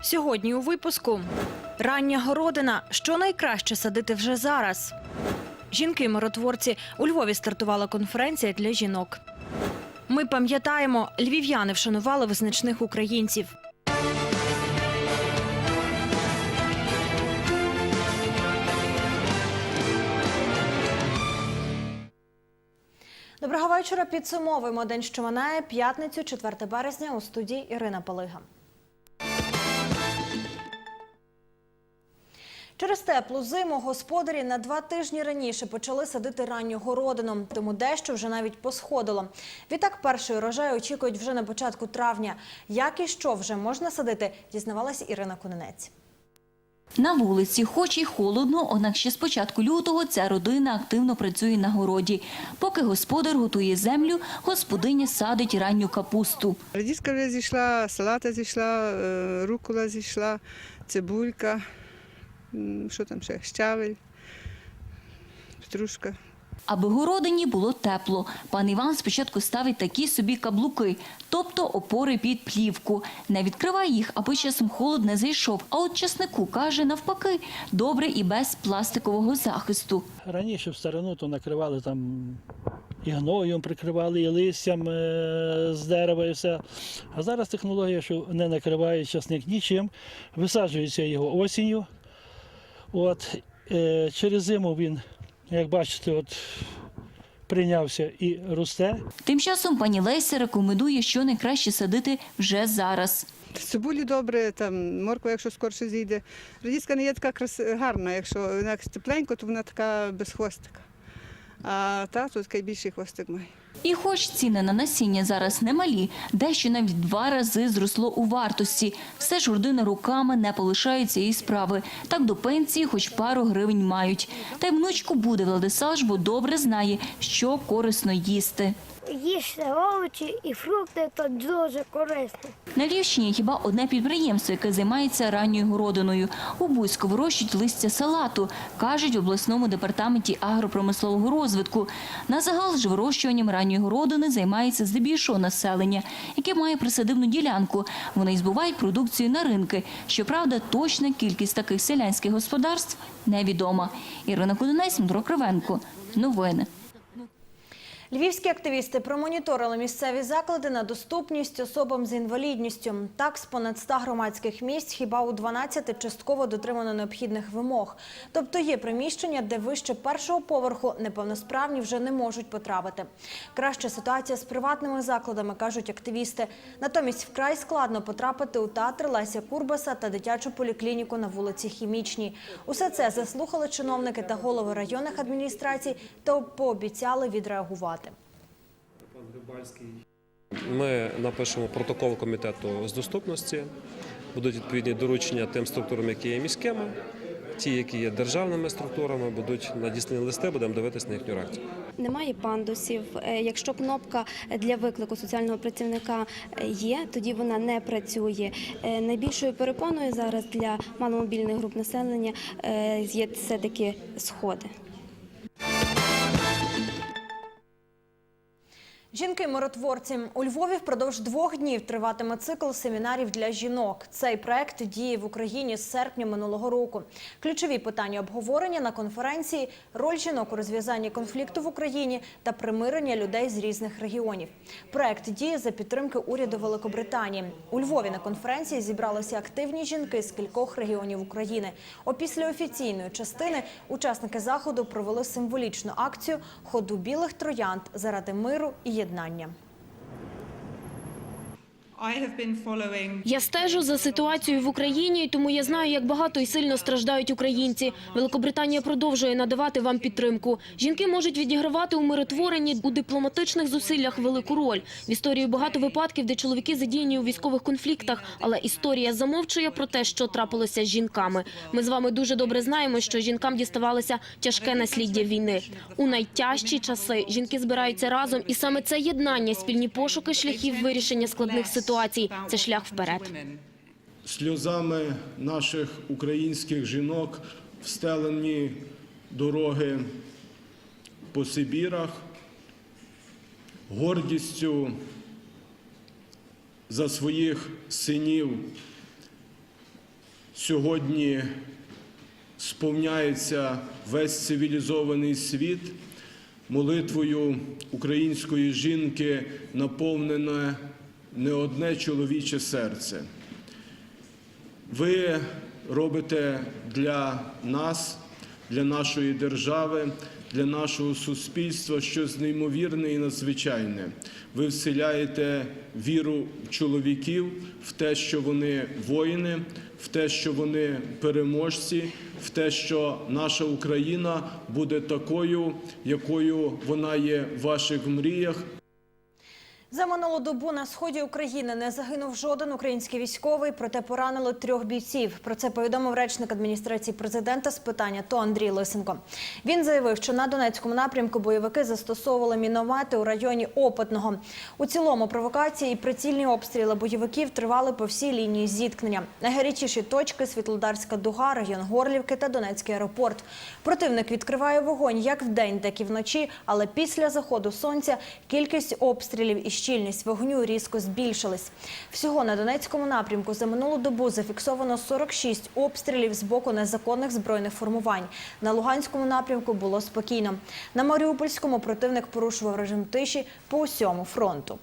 Сьогодні у випуску рання городина. Що найкраще садити вже зараз? Жінки-миротворці у Львові стартувала конференція для жінок. Ми пам'ятаємо, львів'яни вшанували визначних українців. Доброго вечора. Підсумовуємо день, що минає п'ятницю, 4 березня у студії Ірина Полига. Через теплу зиму господарі на два тижні раніше почали садити ранню городину, тому дещо вже навіть посходило. Відтак перший урожай очікують вже на початку травня. Як і що вже можна садити, дізнавалась Ірина Кононець. На вулиці, хоч і холодно, однак ще з початку лютого ця родина активно працює на городі. Поки господар готує землю, господиня садить ранню капусту. Радіска вже зійшла, салата зійшла, е, рукола зійшла, цибулька, що там ще, щавель, петрушка. Аби городині було тепло, пан Іван спочатку ставить такі собі каблуки, тобто опори під плівку. Не відкриває їх, аби часом холод не зайшов. А от часнику каже навпаки, добре і без пластикового захисту. Раніше в старину то накривали там і гноєм прикривали, і листям е, з дерева і все. А зараз технологія, що не накриває часник нічим, висаджується його осінню. От, е, через зиму він, як бачите, от, прийнявся і росте. Тим часом пані Леся рекомендує, що найкраще садити вже зараз. Цибулі добре, там морква, якщо скорше зійде. Радіска не є така крас... гарна, якщо вона як тепленько, то вона така без хвостика. А та тут більший хвостик має. І хоч ціни на насіння зараз немалі, дещо навіть два рази зросло у вартості. Все ж родина руками не полишає цієї справи. Так до пенсії хоч пару гривень мають. Та й внучку буде Владислав, бо добре знає, що корисно їсти. Їжте овочі і фрукти то дуже корисно. На Львівщині хіба одне підприємство, яке займається ранньою городиною. У Буську вирощують листя салату, кажуть в обласному департаменті агропромислового розвитку. На загал ж вирощуванням ранньої городини займається здебільшого населення, яке має присадивну ділянку. Вони збувають продукцію на ринки. Щоправда, точна кількість таких селянських господарств невідома. Ірина Кудинець, Дмитро Кривенко. Новини. Львівські активісти промоніторили місцеві заклади на доступність особам з інвалідністю. Так, з понад 100 громадських місць хіба у 12 частково дотримано необхідних вимог. Тобто є приміщення, де вище першого поверху неповносправні вже не можуть потрапити. Краща ситуація з приватними закладами, кажуть активісти. Натомість вкрай складно потрапити у театр Леся Курбаса та дитячу поліклініку на вулиці Хімічній. Усе це заслухали чиновники та голови районних адміністрацій та пообіцяли відреагувати. Ми напишемо протокол комітету з доступності, будуть відповідні доручення тим структурам, які є міськими. Ті, які є державними структурами, будуть надіслані листи, будемо дивитися на їхню реакцію. Немає пандусів. Е, Якщо кнопка для виклику соціального працівника е, є, тоді вона не працює. Е, Найбільшою перепоною зараз для маломобільних груп населення є все-таки сходи. Жінки-миротворці у Львові впродовж двох днів триватиме цикл семінарів для жінок. Цей проект діє в Україні з серпня минулого року. Ключові питання обговорення на конференції роль жінок у розв'язанні конфлікту в Україні та примирення людей з різних регіонів. Проект діє за підтримки уряду Великобританії. У Львові на конференції зібралися активні жінки з кількох регіонів України. Опісля офіційної частини учасники заходу провели символічну акцію ходу білих троянд заради миру і єднання. Following Я стежу за ситуацією в Україні, тому я знаю, як багато і сильно страждають українці. Великобританія продовжує надавати вам підтримку. Жінки можуть відігравати у миротворенні у дипломатичних зусиллях велику роль. В історії багато випадків, де чоловіки задіяні у військових конфліктах, але історія замовчує про те, що трапилося з жінками. Ми з вами дуже добре знаємо, що жінкам діставалося тяжке насліддя війни. У найтяжчі часи жінки збираються разом, і саме це єднання, спільні пошуки шляхів вирішення складних ситуацій це шлях вперед. сльозами наших українських жінок встелені дороги по Сибірах, гордістю за своїх синів сьогодні сповняється весь цивілізований світ молитвою української жінки наповнене не одне чоловіче серце. Ви робите для нас, для нашої держави, для нашого суспільства щось неймовірне і надзвичайне. Ви вселяєте віру чоловіків в те, що вони воїни, в те, що вони переможці, в те, що наша Україна буде такою, якою вона є в ваших мріях, За минулу добу на сході України не загинув жоден український військовий, проте поранили трьох бійців. Про це повідомив речник адміністрації президента з питання то Андрій Лисенко. Він заявив, що на Донецькому напрямку бойовики застосовували міномети у районі Опитного. У цілому провокації і прицільні обстріли бойовиків тривали по всій лінії зіткнення. Найгарячіші точки Світлодарська дуга, район Горлівки та Донецький аеропорт. Противник відкриває вогонь як вдень, так і вночі, але після заходу сонця кількість обстрілів і щільність вогню різко збільшились. Всього на Донецькому напрямку за минулу добу зафіксовано 46 обстрілів з боку незаконних збройних формувань. На Луганському напрямку було спокійно. На Маріупольському противник порушував режим тиші по усьому фронту.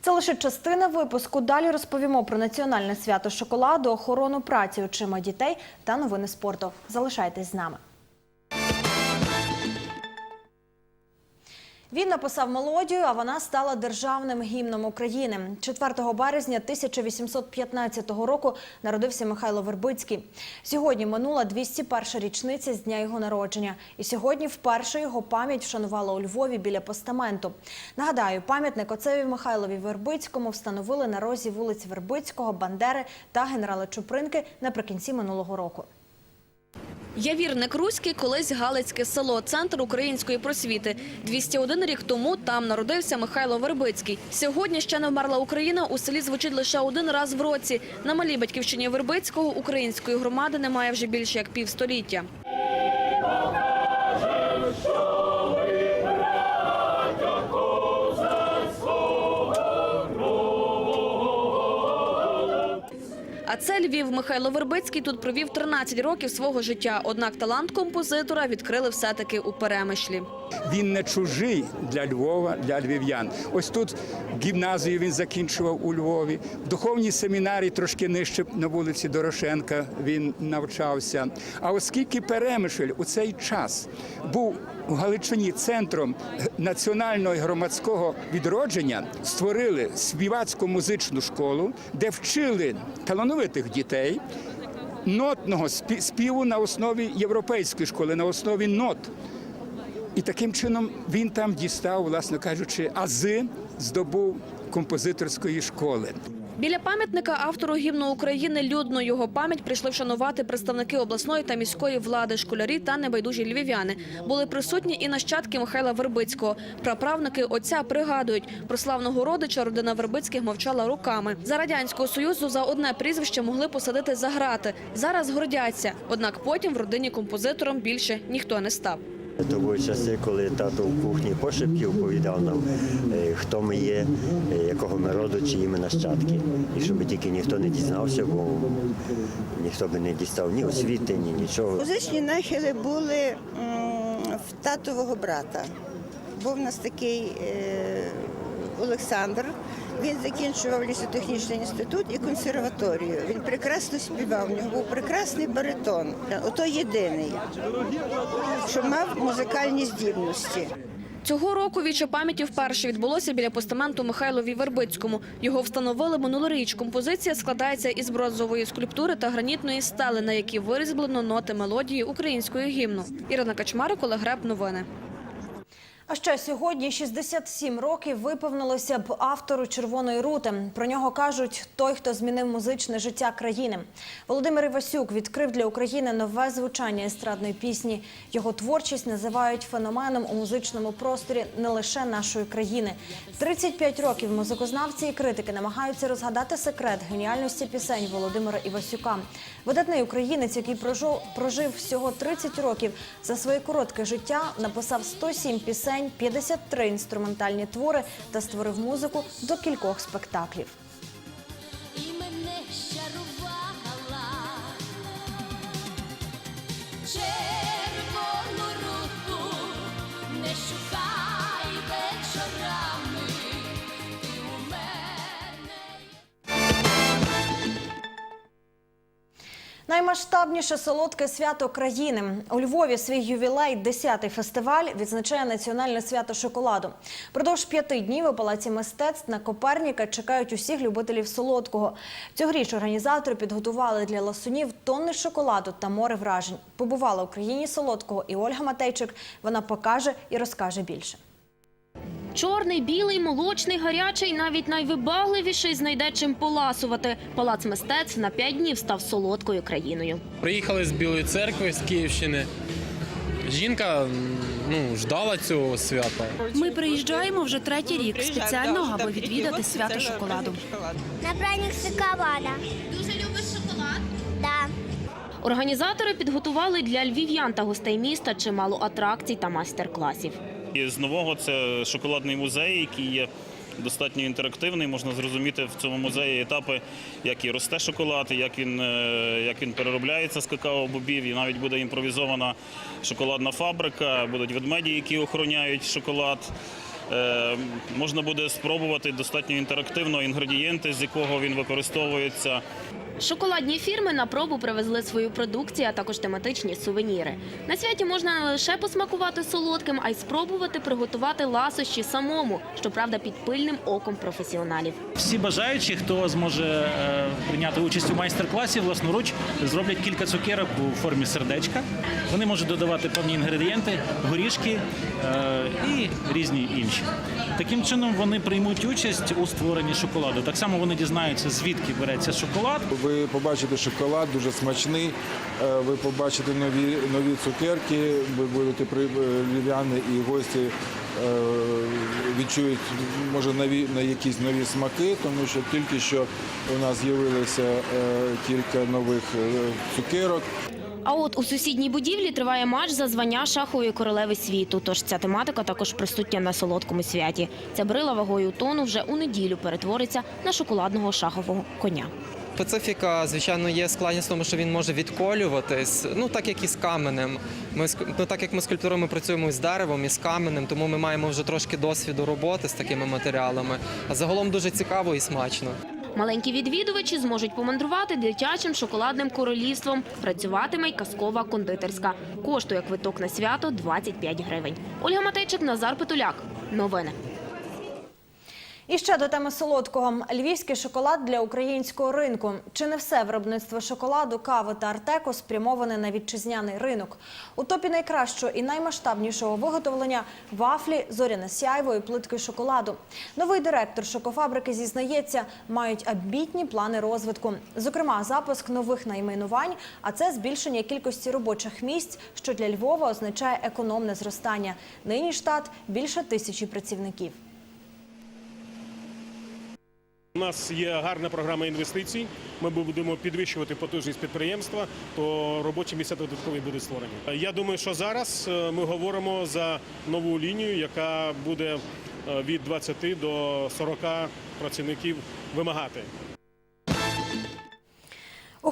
Це лише частина випуску. Далі розповімо про національне свято шоколаду, охорону праці очима дітей та новини спорту. Залишайтесь з нами. Він написав мелодію, а вона стала державним гімном України. 4 березня 1815 року народився Михайло Вербицький. Сьогодні минула 201 річниця з дня його народження. І сьогодні вперше його пам'ять вшанувала у Львові біля постаменту. Нагадаю, пам'ятник отцеві Михайлові Вербицькому встановили на розі вулиць Вербицького, Бандери та генерала Чупринки наприкінці минулого року. Явірник Руський – колись Галицьке село, центр української просвіти. 201 рік тому там народився Михайло Вербицький. Сьогодні ще не вмерла Україна у селі звучить лише один раз в році. На малій батьківщині Вербицького української громади немає вже більше як півстоліття. А це Львів. Михайло Вербицький тут провів 13 років свого життя. Однак талант композитора відкрили все-таки у Перемишлі. Він не чужий для Львова, для львів'ян. Ось тут гімназію він закінчував у Львові. В духовній семінарії трошки нижче на вулиці Дорошенка він навчався. А оскільки Перемишль у цей час був у Галичині центром національного громадського відродження, створили співацьку музичну школу, де вчили талановитих дітей нотного спі- співу на основі європейської школи, на основі нот. І таким чином він там дістав, власне кажучи, ази здобув композиторської школи. Біля пам'ятника автору гімну України людно його пам'ять прийшли вшанувати представники обласної та міської влади, школярі та небайдужі львів'яни. Були присутні і нащадки Михайла Вербицького. Праправники отця пригадують, про славного родича родина Вербицьких мовчала роками. За радянського союзу за одне прізвище могли посадити за грати. Зараз гордяться. Однак потім в родині композитором більше ніхто не став. То були часи, коли тато в кухні пошепки оповідав нам, е, хто ми є, е, якого ми роду, чиї ми нащадки. І щоб тільки ніхто не дізнався, бо ніхто би не дістав ні освіти, ні нічого. Музичні нахили були в татового брата. Був у нас такий е, Олександр. Він закінчував лісотехнічний інститут і консерваторію. Він прекрасно співав. У нього був прекрасний баритон. Ото єдиний, що мав музикальні здібності. Цього року віче пам'яті вперше відбулося біля постаменту Михайлові Вербицькому. Його встановили минулоріч. Композиція складається із бронзової скульптури та гранітної стели, на якій вирізблено ноти мелодії української гімну. Ірина Качмарик, Олег Греб. Новини. А ще сьогодні 67 років виповнилося б автору Червоної рути. Про нього кажуть той, хто змінив музичне життя країни. Володимир Івасюк відкрив для України нове звучання естрадної пісні. Його творчість називають феноменом у музичному просторі не лише нашої країни. 35 років музикознавці і критики намагаються розгадати секрет геніальності пісень Володимира Івасюка. Видатний українець, який прожив, всього 30 років за своє коротке життя, написав 107 пісень, 53 інструментальні твори та створив музику до кількох спектаклів. Наймасштабніше солодке свято країни у Львові свій ювілей, 10-й фестиваль, відзначає національне свято шоколаду. Продовж п'яти днів у палаці мистецтв на Коперніка чекають усіх любителів солодкого. Цьогоріч організатори підготували для ласунів тонни шоколаду та море вражень. Побувала в країні солодкого і Ольга Матейчик. Вона покаже і розкаже більше. Чорний, білий, молочний, гарячий, навіть найвибагливіший знайде чим поласувати. Палац мистецтв на п'ять днів став солодкою країною. Приїхали з Білої церкви, з Київщини. Жінка ну, ждала цього свята. Ми приїжджаємо вже третій рік спеціально, аби відвідати свято шоколаду. На праздник шоколада. Дуже любиш шоколад? Да. Організатори підготували для львів'ян та гостей міста чимало атракцій та майстер-класів. І з нового це шоколадний музей, який є достатньо інтерактивний. Можна зрозуміти в цьому музеї етапи, як і росте шоколад, як він, е, як він переробляється з какао-бобів. І навіть буде імпровізована шоколадна фабрика, будуть ведмеді, які охороняють шоколад. Е, Можна буде спробувати достатньо інтерактивно інгредієнти, з якого він використовується. Шоколадні фірми на пробу привезли свою продукцію, а також тематичні сувеніри. На святі можна не лише посмакувати солодким, а й спробувати приготувати ласощі самому, щоправда, під пильним оком професіоналів. Всі бажаючі, хто зможе е, прийняти участь у майстер-класі, власноруч зроблять кілька цукерок у формі сердечка. Вони можуть додавати певні інгредієнти, горішки е, і різні інші. Таким чином вони приймуть участь у створенні шоколаду. Так само вони дізнаються, звідки береться шоколад. Ви побачите шоколад дуже смачний. е, Ви побачите нові нові цукерки. Ви будете при е, львів'яни і гості е, відчують може нові на якісь нові смаки, тому що тільки що у нас з'явилося кілька нових цукерок. А от у сусідній будівлі триває матч за звання шахової королеви світу. Тож ця тематика також присутня на солодкому святі. Ця брила вагою тону вже у неділю перетвориться на шоколадного шахового коня. Специфіка, звичайно, є складність в тому, що він може відколюватись, ну так як і з каменем. Ми ну, так як ми скульпторами працюємо і з деревом, і з каменем, тому ми маємо вже трошки досвіду роботи з такими матеріалами. А загалом дуже цікаво і смачно. Маленькі відвідувачі зможуть помандрувати дитячим шоколадним королівством. Працюватиме й казкова кондитерська. Коштує квиток на свято 25 гривень. Ольга Матейчик, Назар Петуляк. Новини. І ще до теми солодкого. Львівський шоколад для українського ринку. Чи не все виробництво шоколаду, кави та артеку спрямоване на вітчизняний ринок? У топі найкращого і наймасштабнішого виготовлення вафлі, зоряне сяйво і плитки шоколаду. Новий директор шокофабрики зізнається, мають амбітні плани розвитку. Зокрема, запуск нових найменувань, а це збільшення кількості робочих місць, що для Львова означає економне зростання. Нині штат більше тисячі працівників. У нас є гарна програма інвестицій. Ми будемо підвищувати потужність підприємства, то робочі місця додаткові будуть створені. Я думаю, що зараз е, ми говоримо за нову лінію, яка буде е, від 20 до 40 працівників вимагати.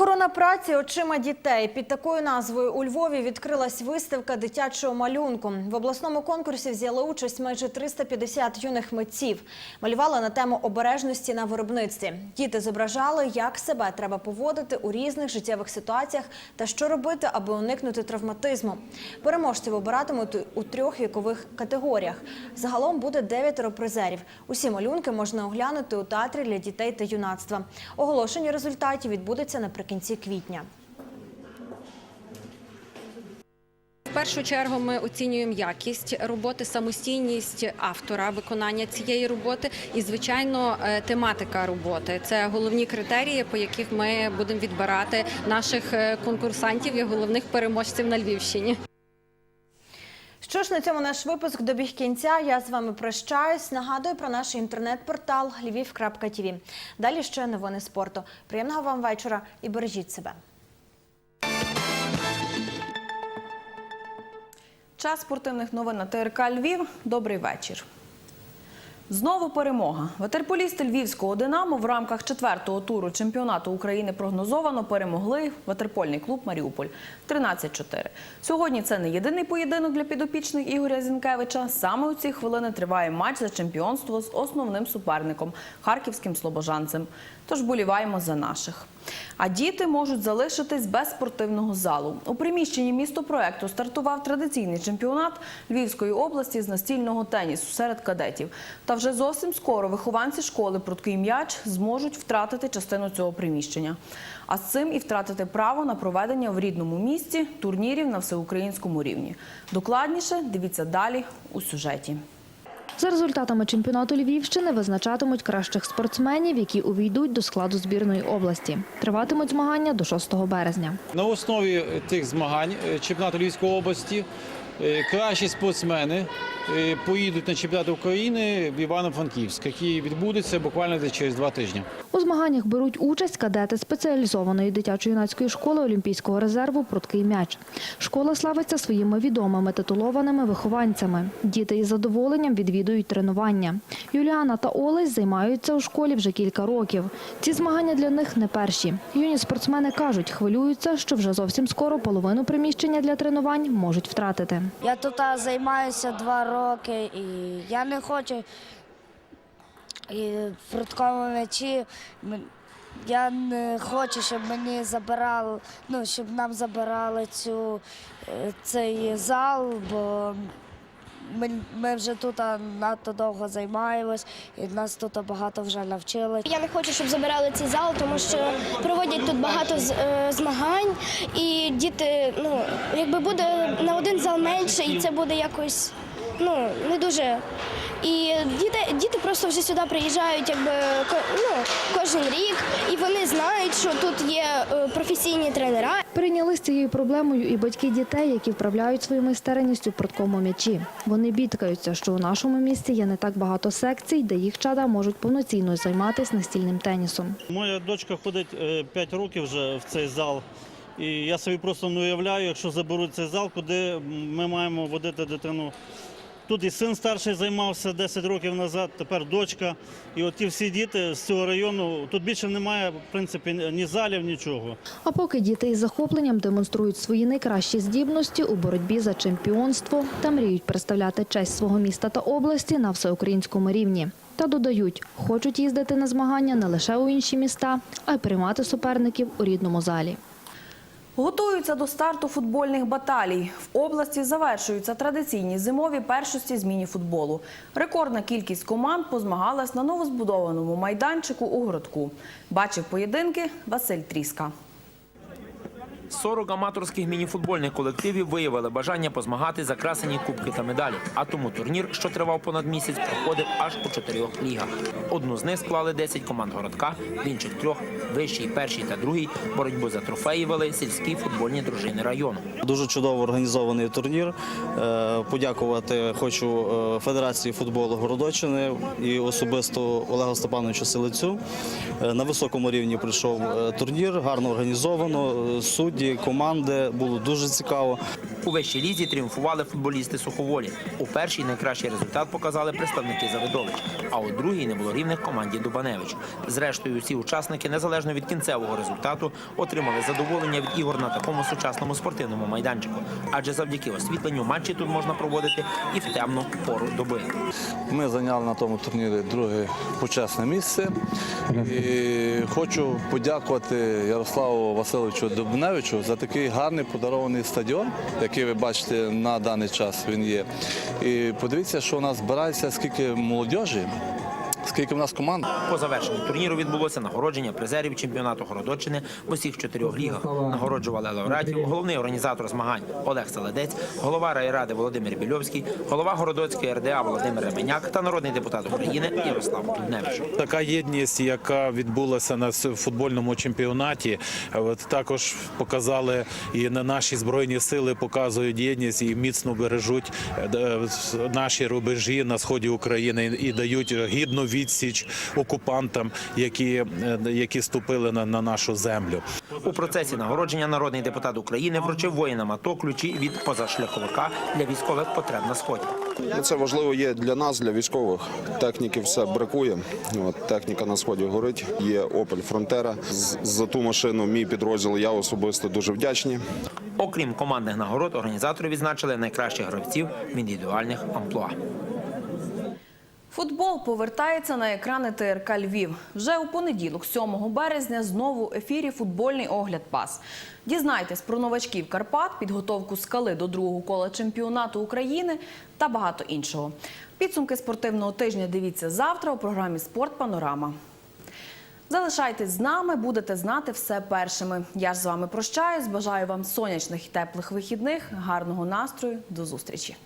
Охорона праці очима дітей під такою назвою у Львові відкрилась виставка дитячого малюнку. В обласному конкурсі взяли участь майже 350 юних митців. Малювали на тему обережності на виробництві. Діти зображали, як себе треба поводити у різних життєвих ситуаціях та що робити, аби уникнути травматизму. Переможців обиратимуть у трьох вікових категоріях. Загалом буде дев'ятеро призерів. Усі малюнки можна оглянути у театрі для дітей та юнацтва. Оголошення результатів відбудеться наприкінці квітня. В першу чергу ми оцінюємо якість роботи, самостійність автора виконання цієї роботи і, звичайно, е, тематика роботи. Це головні критерії, по яких ми будемо відбирати наших е, конкурсантів і головних переможців на Львівщині. Що ж на цьому наш випуск добіг кінця. Я з вами прощаюсь. Нагадую про наш інтернет-портал lviv.tv. Далі ще новини спорту. Приємного вам вечора і бережіть себе. Час спортивних новин на ТРК Львів. Добрий вечір. Знову перемога. Ватерполісти львівського Динамо в рамках четвертого туру чемпіонату України прогнозовано перемогли ватерпольний клуб Маріуполь 13-4. Сьогодні це не єдиний поєдинок для підопічних Ігоря Зінкевича. Саме у ці хвилини триває матч за чемпіонство з основним суперником харківським слобожанцем. Тож боліваємо за наших. А діти можуть залишитись без спортивного залу. У приміщенні містопроекту стартував традиційний чемпіонат Львівської області з настільного тенісу серед кадетів. Та вже зовсім скоро вихованці школи «Пруткий м'яч» зможуть втратити частину цього приміщення. А з цим і втратити право на проведення в рідному місті турнірів на всеукраїнському рівні. Докладніше дивіться далі у сюжеті. За результатами чемпіонату Львівщини визначатимуть кращих спортсменів, які увійдуть до складу збірної області. Триватимуть змагання до 6 березня. На основі тих змагань е, чемпіонату Львівської області кращі спортсмени е, поїдуть на чемпіонат України в Івано-Франківськ, який відбудеться буквально через два тижні. У змаганнях беруть участь кадети спеціалізованої дитячо-юнацької школи Олімпійського резерву «Пруткий м'яч». Школа славиться своїми відомими титулованими вихованцями. Діти із задоволенням відвідують тренування. Юліана та Олесь займаються у школі вже кілька років. Ці змагання для них не перші. Юні спортсмени кажуть, хвилюються, що вже зовсім скоро половину приміщення для тренувань можуть втратити. Я тут займаюся два роки і я не хочу і в прудкому м'ячі. Я не хочу, щоб мені забирали, ну, щоб нам забирали цю, е, цей зал, бо ми, ми вже тут надто довго займаємось і нас тут багато вже навчили. Я не хочу, щоб забирали цей зал, тому що проводять тут багато з- е, змагань, і діти, ну якби буде на один зал менше, і це буде якось ну не дуже. І діти, діти просто вже сюди приїжджають, якби ну, кожен рік, і вони знають, що тут є е, професійні тренера. Прийняли з цією проблемою і батьки дітей, які вправляють свою майстерність у прудкому м'ячі. Вони бідкаються, що у нашому місті є не так багато секцій, де їх чада можуть повноцінно займатися настільним тенісом. Моя дочка ходить 5 років вже в цей зал. І я собі просто не уявляю, якщо заберуть цей зал, куди ми маємо водити дитину. Тут і син старший займався 10 років назад, тепер дочка. І от ті всі діти з цього району, тут більше немає, в принципі, ні залів, нічого. А поки діти із захопленням демонструють свої найкращі здібності у боротьбі за чемпіонство та мріють представляти честь свого міста та області на всеукраїнському рівні. Та додають, хочуть їздити на змагання не лише у інші міста, а й приймати суперників у рідному залі. Готуються до старту футбольних баталій. В області завершуються традиційні зимові першості з міні-футболу. Рекордна кількість команд позмагалась на новозбудованому майданчику у городку. Бачив поєдинки Василь Тріска. 40 аматорських мініфутбольних колективів виявили бажання позмагати за красені кубки та медалі. А тому турнір, що тривав понад місяць, проходив аж у чотирьох лігах. Одну з них склали 10 команд городка, в інших трьох вищий, перший та другий боротьбу за трофеї вели сільські футбольні дружини району. Дуже чудово організований турнір. Е, Подякувати хочу е, Федерації футболу Городочини і особисто Олегу Степановичу Селицю. Е, На високому рівні прийшов турнір, гарно організовано. Е, Судді, команди було дуже цікаво. У вищій лізі тріумфували футболісти суховолі. У першій найкращий результат показали представники Завидович, а у другій не було рівних команді Дубаневич. Зрештою, всі учасники, незалежно від кінцевого результату, отримали задоволення від ігор на такому сучасному спортивному майданчику. Адже завдяки освітленню матчі тут можна проводити і в темну пору доби. Ми зайняли на тому турнірі друге почесне місце. І хочу подякувати Ярославу Васильовичу Дубневичу за такий гарний подарований стадіон, ви бачите на даний час він є. І подивіться, що у нас збирається скільки молодіжі, скільки в нас команд. По завершенню турніру відбулося нагородження призерів чемпіонату Городоччини в усіх чотирьох лігах. Нагороджували лауреатів, головний організатор змагань Олег Селедець, голова райради Володимир Більовський, голова Городоцької РДА Володимир Ременяк та народний депутат України Ярослав Дудневич. Така єдність, яка відбулася на футбольному чемпіонаті, також показали і на наші збройні сили показують єдність і міцно бережуть е, с- наші рубежі на сході України і дають гідну відсіч окупантам, які, е, які ступили на, на нашу землю. У процесі нагородження народний депутат України вручив воїнам АТО ключі від позашляховика для військових потреб на сході. Це важливо є для нас, для військових. Техніки все бракує. От, техніка на сході горить. Є Opel Frontera. З- За ту машину мій підрозділ я особисто дуже вдячний. Окрім командних нагород, організатори відзначили найкращих гравців в індивідуальних амплуа. Футбол повертається на екрани ТРК Львів. Вже у понеділок, 7 березня, знову в ефірі футбольний огляд пас. Дізнайтесь про новачків Карпат, підготовку скали до другого кола чемпіонату України та багато іншого. Підсумки спортивного тижня дивіться завтра у програмі Спорт Панорама. Залишайтесь з нами, будете знати все першими. Я ж з вами прощаюсь. Бажаю вам сонячних і теплих вихідних, гарного настрою. До зустрічі.